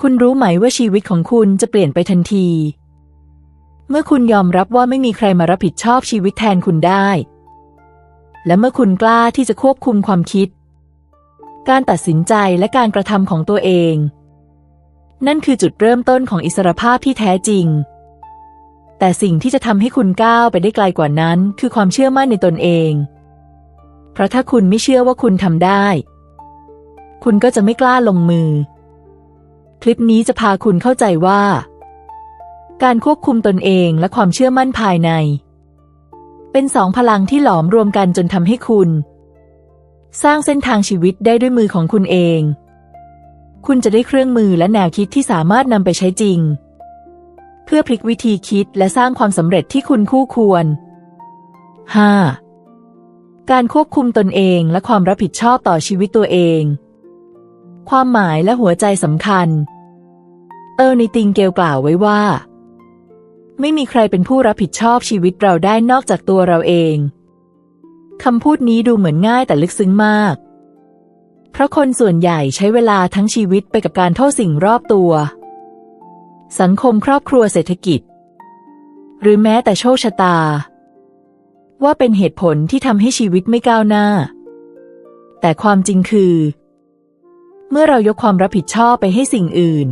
คุณรู้ไหมว่าชีวิตของคุณจะเปลี่ยนไปทันที เมื่อคุณยอมรับว่าไม่มีใครมารับผิดชอบชีวิตแทนคุณได้ และเมื่อคุณกล้าที่จะควบคุมความคิด การตัดสินใจและการกระทำของตัวเอง นั่นคือจุดเริ่มต้นของอิสรภาพที่แท้จริง แต่สิ่งที่จะทำให้คุณก้าวไปได้ไกลกว่านั้น คือความเชื่อมั่นในตนเอง เพราะถ้าคุณไม่เชื่อว่าคุณทำได้ คุณก็จะไม่กล้าลงมือ คลิปนี้จะพาคุณเข้าใจว่า การควบคุมตนเองและความเชื่อมั่นภายใน เป็นสองพลังที่หลอมรวมกันจนทำให้คุณ สร้างเส้นทางชีวิตได้ด้วยมือของคุณเอง คุณจะได้เครื่องมือและแนวคิดที่สามารถนำไปใช้จริง เพื่อพลิกวิธีคิดและสร้างความสำเร็จที่คุณคู่ควร 5. การควบคุมตนเองและความรับผิดชอบต่อชีวิตตัวเองความหมายและหัวใจสำคัญ เออร์นิติงเกลกล่าวไว้ว่า ไม่มีใครเป็นผู้รับผิดชอบชีวิตเราได้นอกจากตัวเราเองคำพูดนี้ดูเหมือนง่ายแต่ลึกซึ้งมาก เพราะคนส่วนใหญ่ใช้เวลาทั้งชีวิตไปกับการโทษสิ่งรอบตัว สังคมครอบครัวเศรษฐกิจ หรือแม้แต่โชคชะตา ว่าเป็นเหตุผลที่ทำให้ชีวิตไม่ก้าวหน้า แต่ความจริงคือ เมื่อเรายกความรับผิดชอบไปให้สิ่งอื่น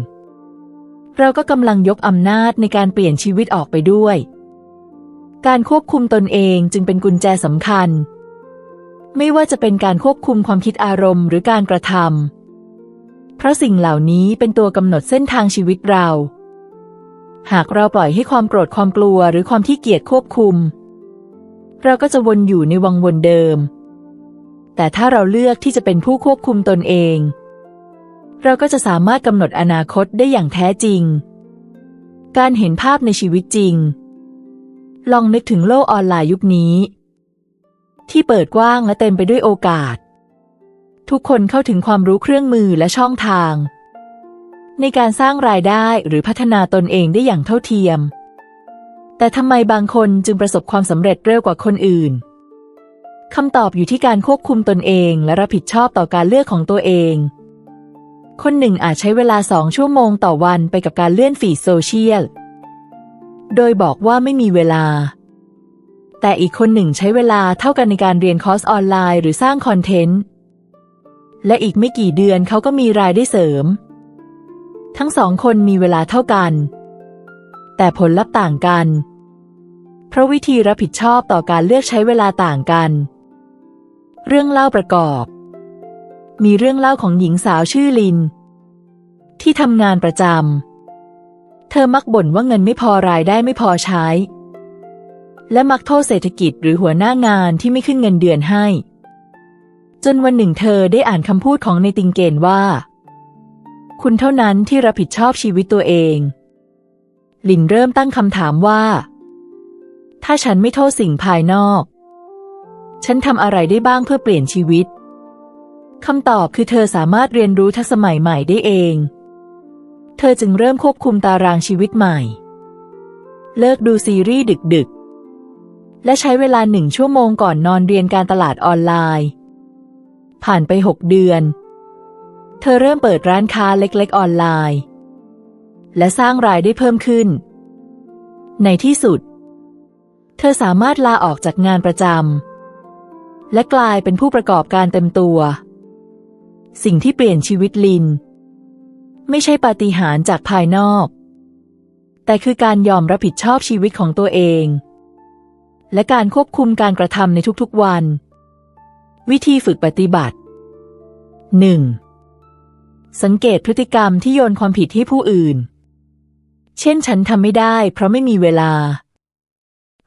เราก็กำลังยกอำนาจในการเปลี่ยนชีวิตออกไปด้วย การควบคุมตนเองจึงเป็นกุญแจสำคัญ ไม่ว่าจะเป็นการควบคุมความคิดอารมณ์หรือการกระทำเพราะสิ่งเหล่านี้เป็นตัวกำหนดเส้นทางชีวิตเรา หากเราปล่อยให้ความโกรธความกลัวหรือความที่เกียจควบคุม เราก็จะวนอยู่ในวังวนเดิม แต่ถ้าเราเลือกที่จะเป็นผู้ควบคุมตนเอง เราก็จะสามารถกำหนดอนาคตได้อย่างแท้จริง การเห็นภาพในชีวิตจริง ลองนึกถึงโลกออนไลน์ยุคนี้ ที่เปิดกว้างและเต็มไปด้วยโอกาส ทุกคนเข้าถึงความรู้เครื่องมือและช่องทาง ในการสร้างรายได้หรือพัฒนาตนเองได้อย่างเท่าเทียม แต่ทำไมบางคนจึงประสบความสำเร็จเร็วกว่าคนอื่นคำตอบอยู่ที่การควบคุมตนเองและรับผิดชอบต่อการเลือกของตัวเอง คนหนึ่งอาจใช้เวลาสองชั่วโมงต่อวันไปกับการเลื่อนฟีดโซเชียล โดยบอกว่าไม่มีเวลา แต่อีกคนหนึ่งใช้เวลาเท่ากันในการเรียนคอร์สออนไลน์หรือสร้างคอนเทนต์ และอีกไม่กี่เดือนเขาก็มีรายได้เสริม ทั้งสองคนมีเวลาเท่ากัน แต่ผลลัพธ์ต่างกัน เพราะวิธีรับผิดชอบต่อการเลือกใช้เวลาต่างกัน เรื่องเล่าประกอบ มีเรื่องเล่าของหญิงสาวชื่อลิน ที่ทำงานประจำ เธอมักบ่นว่าเงินไม่พอรายได้ไม่พอใช้ และมักโทษเศรษฐกิจหรือหัวหน้างานที่ไม่ขึ้นเงินเดือนให้ จนวันหนึ่งเธอได้อ่านคำพูดของในติงเกนว่า คุณเท่านั้นที่รับผิดชอบชีวิตตัวเอง ลินเริ่มตั้งคำถามว่า ถ้าฉันไม่โทษสิ่งภายนอก ฉันทำอะไรได้บ้างเพื่อเปลี่ยนชีวิต คำตอบคือเธอสามารถเรียนรู้ทักษะใหม่ๆได้เอง เธอจึงเริ่มควบคุมตารางชีวิตใหม่ เลิกดูซีรีส์ดึกๆ และใช้เวลาหนึ่งชั่วโมงก่อนนอนเรียนการตลาดออนไลน์ ผ่านไปหกเดือน เธอเริ่มเปิดร้านค้าเล็กๆ ออนไลน์ และสร้างรายได้เพิ่มขึ้น ในที่สุด เธอสามารถลาออกจากงานประจำและกลายเป็นผู้ประกอบการเต็มตัว สิ่งที่เปลี่ยนชีวิตลิน ไม่ใช่ปาฏิหาริย์จากภายนอก แต่คือการยอมรับผิดชอบชีวิตของตัวเอง และการควบคุมการกระทำในทุกๆวัน วิธีฝึกปฏิบัติ 1. สังเกตพฤติกรรมที่โยนความผิดให้ผู้อื่น เช่นฉันทำไม่ได้เพราะไม่มีเวลา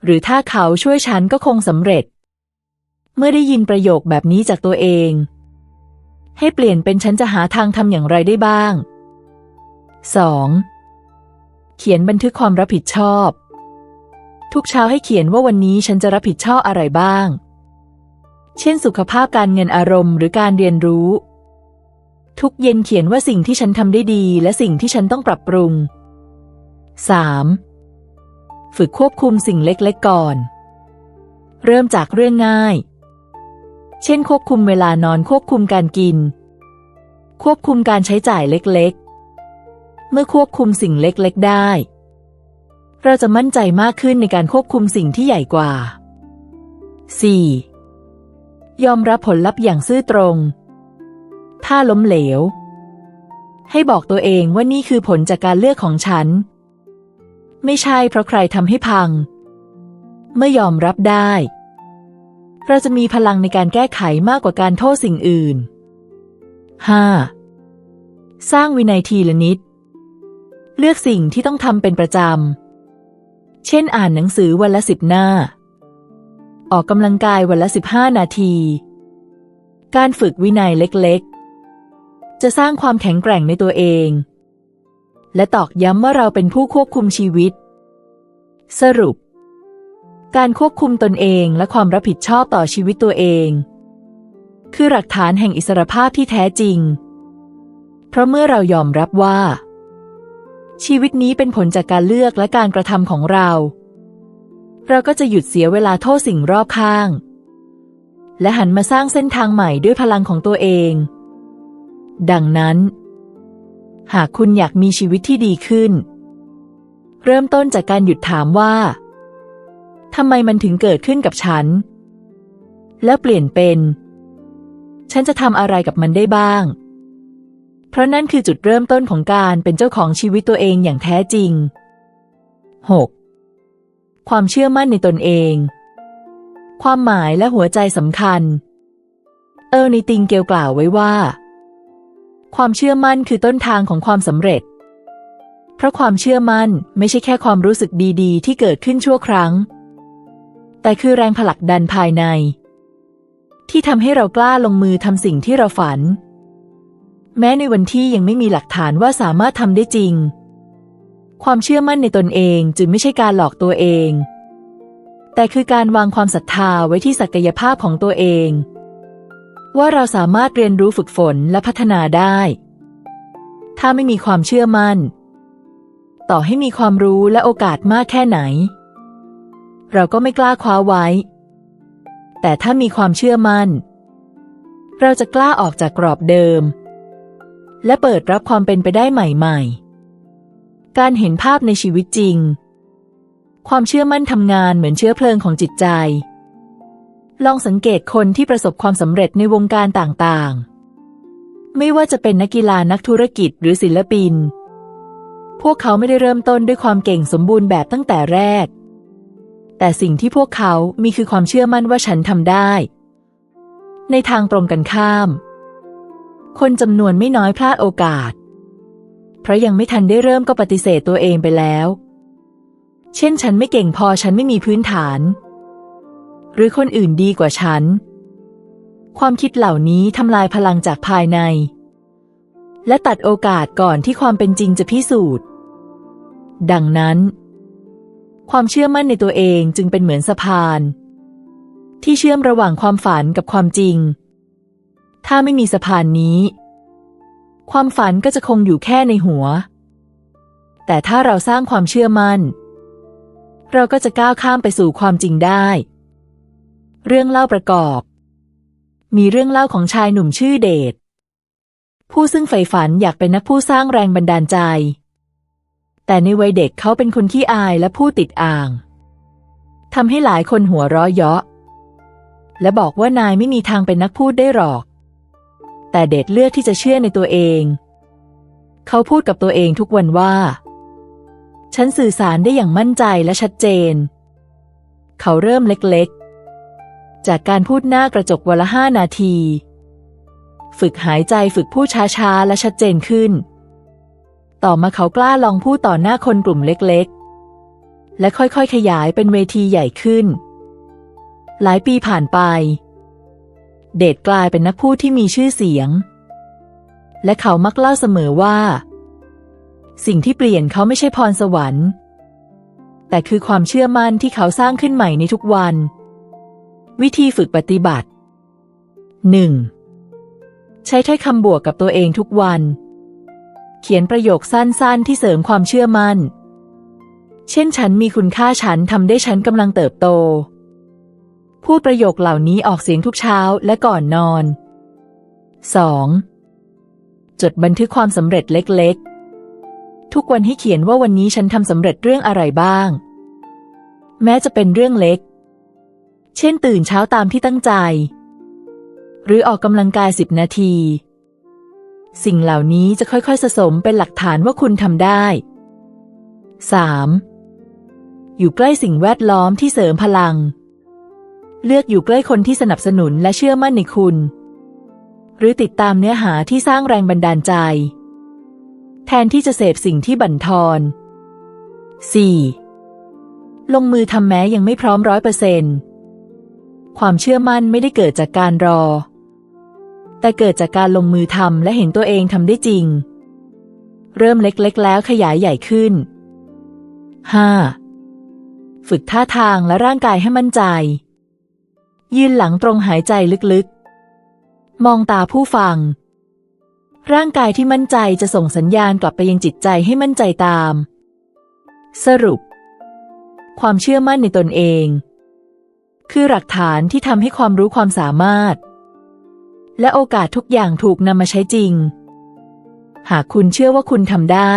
หรือถ้าเขาช่วยฉันก็คงสำเร็จ เมื่อได้ยินประโยคแบบนี้จากตัวเอง ให้เปลี่ยนเป็นฉันจะหาทางทำอย่างไรได้บ้าง 2. เขียนบันทึกความรับผิดชอบ ทุกเช้าให้เขียนว่าวันนี้ฉันจะรับผิดชอบอะไรบ้าง เช่นสุขภาพการเงินอารมณ์หรือการเรียนรู้ ทุกเย็นเขียนว่าสิ่งที่ฉันทำได้ดี และสิ่งที่ฉันต้องปรับปรุง 3. ฝึกควบคุมสิ่งเล็กๆก่อน เริ่มจากเรื่องง่าย เช่น ควบคุมเวลานอนควบคุมการกิน ควบคุมการใช้จ่ายเล็กๆ เมื่อควบคุมสิ่งเล็กๆได้ เราจะมั่นใจมากขึ้นในการควบคุมสิ่งที่ใหญ่กว่า 4. ยอมรับผลลัพธ์อย่างซื่อตรง ถ้าล้มเหลว ให้บอกตัวเองว่านี่คือผลจากการเลือกของฉัน ไม่ใช่เพราะใครทำให้พัง เมื่อยอมรับได้ เราจะมีพลังในการแก้ไขมากกว่าการโทษสิ่งอื่น 5. สร้างวินัยทีละนิด เลือกสิ่งที่ต้องทำเป็นประจำ เช่นอ่านหนังสือวันละสิบหน้า ออกกำลังกายวันละสิบห้านาที การฝึกวินัยเล็กๆ จะสร้างความแข็งแกร่งในตัวเอง และตอกย้ำว่าเราเป็นผู้ควบคุมชีวิต สรุป การควบคุมตนเองและความรับผิดชอบต่อชีวิตตัวเอง คือหลักฐานแห่งอิสรภาพที่แท้จริง เพราะเมื่อเรายอมรับว่า ชีวิตนี้เป็นผลจากการเลือกและการกระทำของเรา เราก็จะหยุดเสียเวลาโทษสิ่งรอบข้าง และหันมาสร้างเส้นทางใหม่ด้วยพลังของตัวเอง ดังนั้น หากคุณอยากมีชีวิตที่ดีขึ้น เริ่มต้นจากการหยุดถามว่า ทำไมมันถึงเกิดขึ้นกับฉัน แล้วเปลี่ยนเป็น ฉันจะทำอะไรกับมันได้บ้าง เพราะนั่นคือจุดเริ่มต้นของการเป็นเจ้าของชีวิตตัวเองอย่างแท้จริง 6. ความเชื่อมั่นในตนเอง ความหมายและหัวใจสำคัญ เออร์นติงเกลกล่าวไว้ว่า ความเชื่อมั่นคือต้นทางของความสำเร็จ เพราะความเชื่อมั่นไม่ใช่แค่ความรู้สึกดีๆ ที่เกิดขึ้นชั่วครั้ง แต่คือแรงผลักดันภายใน ที่ทำให้เรากล้าลงมือทำสิ่งที่เราฝัน แม้ในวันที่ยังไม่มีหลักฐานว่าสามารถทำได้จริง ความเชื่อมั่นในตนเองจึงไม่ใช่การหลอกตัวเอง แต่คือการวางความศรัทธาไว้ที่ศักยภาพของตัวเอง ว่าเราสามารถเรียนรู้ฝึกฝนและพัฒนาได้ ถ้าไม่มีความเชื่อมั่น ต่อให้มีความรู้และโอกาสมากแค่ไหน เราก็ไม่กล้าคว้าไว้ แต่ถ้ามีความเชื่อมั่น เราจะกล้าออกจากกรอบเดิม และเปิดรับความเป็นไปได้ใหม่ ๆ การเห็นภาพในชีวิตจริง ความเชื่อมั่นทำงานเหมือนเชื้อเพลิงของจิตใจ ลองสังเกตคนที่ประสบความสำเร็จในวงการต่างๆ ไม่ว่าจะเป็นนักกีฬานักธุรกิจหรือศิลปิน พวกเขาไม่ได้เริ่มต้นด้วยความเก่งสมบูรณ์แบบตั้งแต่แรก แต่สิ่งที่พวกเขามีคือความเชื่อมั่นว่าฉันทำได้ ในทางตรงกันข้าม คนจำนวนไม่น้อยพลาดโอกาส เพราะยังไม่ทันได้เริ่มก็ปฏิเสธตัวเองไปแล้ว เช่นฉันไม่เก่งพอฉันไม่มีพื้นฐาน หรือคนอื่นดีกว่าฉัน ความคิดเหล่านี้ทำลายพลังจากภายใน และตัดโอกาสก่อนที่ความเป็นจริงจะพิสูจน์ ดังนั้น ความเชื่อมั่นในตัวเองจึงเป็นเหมือนสะพาน ที่เชื่อมระหว่างความฝันกับความจริง ถ้าไม่มีสะพานนี้ ความฝันก็จะคงอยู่แค่ในหัว แต่ถ้าเราสร้างความเชื่อมั่น เราก็จะก้าวข้ามไปสู่ความจริงได้ เรื่องเล่าประกอบ มีเรื่องเล่าของชายหนุ่มชื่อเดชผู้ซึ่งใฝ่ฝันอยากเป็นนักผู้สร้างแรงบันดาลใจ แต่ในวัยเด็กเขาเป็นคนขี้อายและผู้ติดอ่างทำให้หลายคนหัวเราะเยาะ และบอกว่านายไม่มีทางเป็นนักพูดได้หรอก แต่เดชเลือกที่จะเชื่อในตัวเอง เขาพูดกับตัวเองทุกวันว่า ฉันสื่อสารได้อย่างมั่นใจและชัดเจน เขาเริ่มเล็กๆ จากการพูดหน้ากระจกวันละห้านาที ฝึกหายใจฝึกพูดช้าๆ และชัดเจนขึ้น ต่อมาเขากล้าลองพูดต่อหน้าคนกลุ่มเล็กๆ และค่อยๆ ขยายเป็นเวทีใหญ่ขึ้น หลายปีผ่านไป เดชกลายเป็นนักพูดที่มีชื่อเสียง และเขามักเล่าเสมอว่า สิ่งที่เปลี่ยนเขาไม่ใช่พรสวรรค์ แต่คือความเชื่อมั่นที่เขาสร้างขึ้นใหม่ในทุกวัน วิธีฝึกปฏิบัติ 1. ใช้ถ้อยคำบวกกับตัวเองทุกวัน เขียนประโยคสั้นๆ ที่เสริมความเชื่อมั่น เช่นฉันมีคุณค่าฉันทำได้ฉันกำลังเติบโต พูดประโยคเหล่านี้ออกเสียงทุกเช้าและก่อนนอน 2. จดบันทึกความสำเร็จเล็กๆ ทุกวันให้เขียนว่าวันนี้ฉันทำสำเร็จเรื่องอะไรบ้าง แม้จะเป็นเรื่องเล็ก เช่นตื่นเช้าตามที่ตั้งใจ หรือออกกำลังกายสิบนาที สิ่งเหล่านี้จะค่อยๆสะสมเป็นหลักฐานว่าคุณทำได้ 3. อยู่ใกล้สิ่งแวดล้อมที่เสริมพลัง เลือกอยู่ใกล้คนที่สนับสนุนและเชื่อมั่นในคุณ หรือติดตามเนื้อหาที่สร้างแรงบันดาลใจ แทนที่จะเสพสิ่งที่บั่นทอน 4. ลงมือทำแม้ยังไม่พร้อมร้อยเปอร์เซนต์ความเชื่อมั่นไม่ได้เกิดจากการรอ แต่เกิดจากการลงมือทำและเห็นตัวเองทำได้จริง เริ่มเล็กๆ แล้วขยายใหญ่ขึ้น 5. ฝึกท่าทางและร่างกายให้มั่นใจ ยืนหลังตรงหายใจลึกๆ มองตาผู้ฟัง ร่างกายที่มั่นใจจะส่งสัญญาณกลับไปยังจิตใจให้มั่นใจตาม สรุป ความเชื่อมั่นในตนเอง คือหลักฐานที่ทำให้ความรู้ความสามารถ และโอกาสทุกอย่างถูกนำมาใช้จริง หากคุณเชื่อว่าคุณทำได้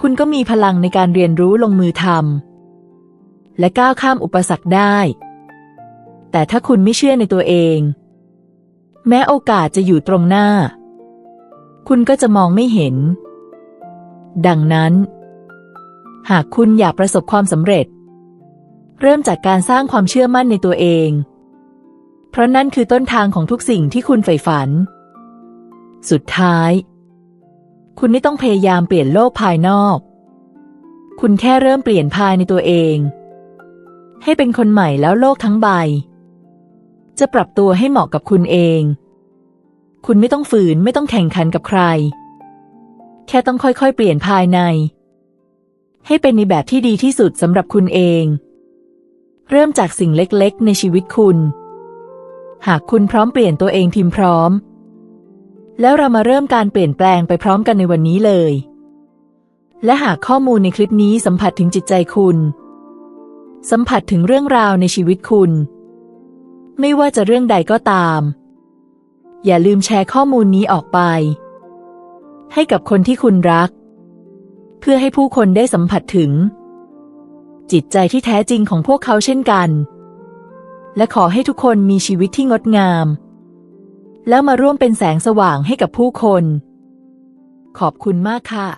คุณก็มีพลังในการเรียนรู้ลงมือทำและก้าวข้ามอุปสรรคได้ แต่ถ้าคุณไม่เชื่อในตัวเอง แม้โอกาสจะอยู่ตรงหน้า คุณก็จะมองไม่เห็น ดังนั้น หากคุณอยากประสบความสำเร็จ เริ่มจากการสร้างความเชื่อมั่นในตัวเอง เพราะนั่นคือต้นทางของทุกสิ่งที่คุณใฝ่ฝัน สุดท้าย คุณไม่ต้องพยายามเปลี่ยนโลกภายนอก คุณแค่เริ่มเปลี่ยนภายในตัวเอง ให้เป็นคนใหม่แล้วโลกทั้งใบ จะปรับตัวให้เหมาะกับคุณเอง คุณไม่ต้องฝืนไม่ต้องแข่งขันกับใคร แค่ต้องค่อยๆ เปลี่ยนภายใน ให้เป็นในแบบที่ดีที่สุดสำหรับคุณเอง เริ่มจากสิ่งเล็กๆ ในชีวิตคุณ หากคุณพร้อมเปลี่ยนตัวเองพิมพร้อม แล้วเรามาเริ่มการเปลี่ยนแปลงไปพร้อมกันในวันนี้เลย และหากข้อมูลในคลิปนี้สัมผัสถึงจิตใจคุณ สัมผัสถึงเรื่องราวในชีวิตคุณ ไม่ว่าจะเรื่องใดก็ตาม อย่าลืมแชร์ข้อมูลนี้ออกไป ให้กับคนที่คุณรัก เพื่อให้ผู้คนได้สัมผัสถึง จิตใจที่แท้จริงของพวกเขาเช่นกัน และขอให้ทุกคนมีชีวิตที่งดงาม แล้วมาร่วมเป็นแสงสว่างให้กับผู้คน ขอบคุณมากค่ะ